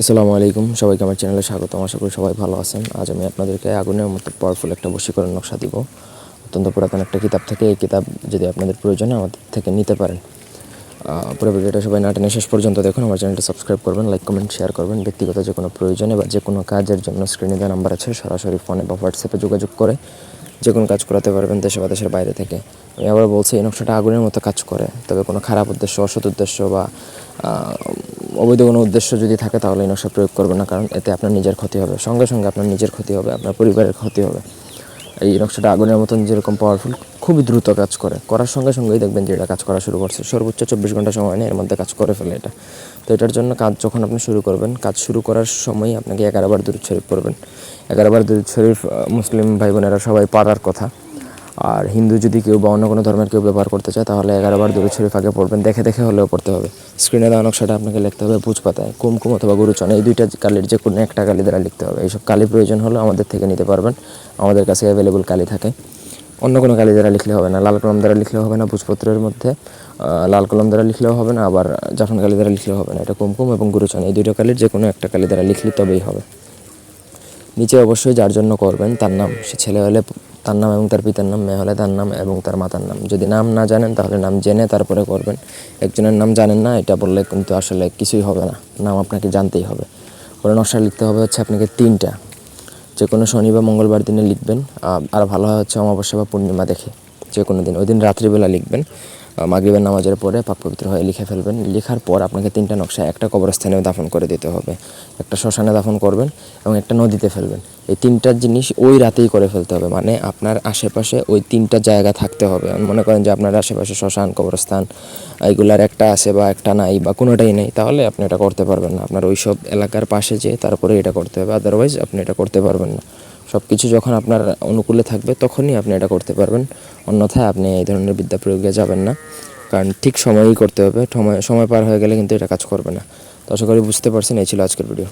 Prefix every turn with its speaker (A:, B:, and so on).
A: আসসালামু আলাইকুম। সবাইকে আমার চ্যানেলে স্বাগতম। আশা করি সবাই ভালো আছেন। আজ আমি আপনাদেরকে আগুনের মতো পাওয়ারফুল একটা বশীকরণ নকশা দিব। অত্যন্ত পুরাতন একটা কিতাব থেকে। এই কিতাব যদি আপনাদের প্রয়োজনে আমাদের থেকে নিতে পারেন। পুরো ভিডিওটা সবাই না টেনে শেষ পর্যন্ত দেখুন। আমার চ্যানেলটা সাবস্ক্রাইব করবেন লাইক কমেন্ট শেয়ার করবেন। ব্যক্তিগত যে কোনো প্রয়োজনে বা যে কোনো কাজের জন্য স্ক্রিনে দেওয়া নাম্বার আছে, সরাসরি ফোনে বা হোয়াটসঅ্যাপে যোগাযোগ করে যে কোনো কাজ করাতে পারবেন দেশে বা দেশের বাইরে থেকে। আমি আবার বলছি, এই নকশাটা আগুনের মতো কাজ করে। তবে কোনো খারাপ উদ্দেশ্য, অসৎ উদ্দেশ্য বা অবৈধ কোনো উদ্দেশ্য যদি থাকে, তাহলে এই নকশা প্রয়োগ করবেন না, কারণ এতে আপনার নিজের ক্ষতি হবে। সঙ্গে সঙ্গে আপনার নিজের ক্ষতি হবে, আপনার পরিবারের ক্ষতি হবে। এই নকশাটা আগুনের মতন যেরকম পাওয়ারফুল খুবই দ্রুত কাজ করে। করার সঙ্গে সঙ্গেই দেখবেন যে এটা কাজ করা শুরু করছে। সর্বোচ্চ চব্বিশ ঘণ্টা সময় নেই, এর মধ্যে কাজ করে ফেলে এটা। তো এটার জন্য কাজ যখন আপনি শুরু করবেন, কাজ শুরু করার সময় আপনাকে এগারোবার দূর শরীফ পড়বেন। এগারোবার দূর শরীফ মুসলিম ভাই বোনেরা সবাই পারার কথা। আর হিন্দু যদি কেউ বা অন্য কোনো ধর্মের কেউ ব্যবহার করতে চায়, তাহলে এগারোবার দূরে শরীফ ফাঁকে পড়বেন। দেখে দেখে হলেও পড়তে হবে। স্ক্রিনে দেওয়া নকশাটা আপনাকে লিখতে হবে ভুজ পাতায় কুমকুম অথবা গুরুচন এই দুইটা কালির যে কোনো একটা কালি দ্বারা লিখতে হবে। এইসব কালি প্রয়োজন হলে আমাদের থেকে নিতে পারবেন। আমাদের কাছে অ্যাভেলেবল কালি থাকে। অন্য কোনো কালি দ্বারা লিখলে হবে না। লাল কলম দ্বারা লিখলেও হবে না ভুজপত্রের মধ্যে। লাল কলম দ্বারা লিখলেও হবে না, আবার জাফন কালি দ্বারা লিখলেও হবে না। এটা কুমকুম এবং গুরুচন এই দুইটা কালির যে কোনো একটা কালি দ্বারা লিখলে তবেই হবে। নিচে অবশ্যই যার জন্য করবেন, তার নাম, সে ছেলে হলে তার নাম এবং তার পিতার নাম মেয়ে হলে তার নাম এবং তার মাতার নাম। যদি নাম না জানেন, তাহলে নাম জেনে তারপরে করবেন। একজনের নাম জানেন না, এটা বললে কিন্তু আসলে কিছুই হবে না। নাম আপনাকে জানতেই হবে। পরে নকশা লিখতে হবে হচ্ছে আপনাকে তিনটা। যে কোনো শনি বা মঙ্গলবার দিনে লিখবেন। আর ভালো হয় হচ্ছে অমাবস্যা বা পূর্ণিমা দেখে। যে কোনো দিন। ওই দিন রাত্রিবেলা লিখবেন। মাগরিবের নামাজের পরে পাক পবিত্র হয়ে লিখে ফেলবেন। লেখার পর আপনাকে তিনটা নকশা, একটা কবরস্থানে দাফন করে দিতে হবে। একটা শ্মশানে দাফন করবেন এবং একটা নদীতে ফেলবেন। এই তিনটা জিনিস ওই রাতেই করে ফেলতে হবে। মানে আপনার আশেপাশে ওই তিনটা জায়গা থাকতে হবে। মনে করেন যে আপনার আশেপাশে শ্মশান, কবরস্থান, এইগুলার একটা আছে বা একটা নাই বা কোনোটাই নেই, তাহলে আপনি এটা করতে পারবেন না। আপনার ওই সব এলাকার পাশে যেয়ে তারপরে এটা করতে হবে। আদারওয়াইজ আপনি এটা করতে পারবেন না। সব কিছু যখন আপনার অনুকূলে থাকবে, তখনই আপনি এটা করতে পারবেন। অন্যথায় আপনি এই ধরনের বিদ্যা প্রয়োগে যাবেন না। কারণ ঠিক সময়ই করতে হবে। সময় সময় পার হয়ে গেলে কিন্তু এটা কাজ করবে না। তো আশা করি বুঝতে পারছেন, এই ছিল আজকের ভিডিও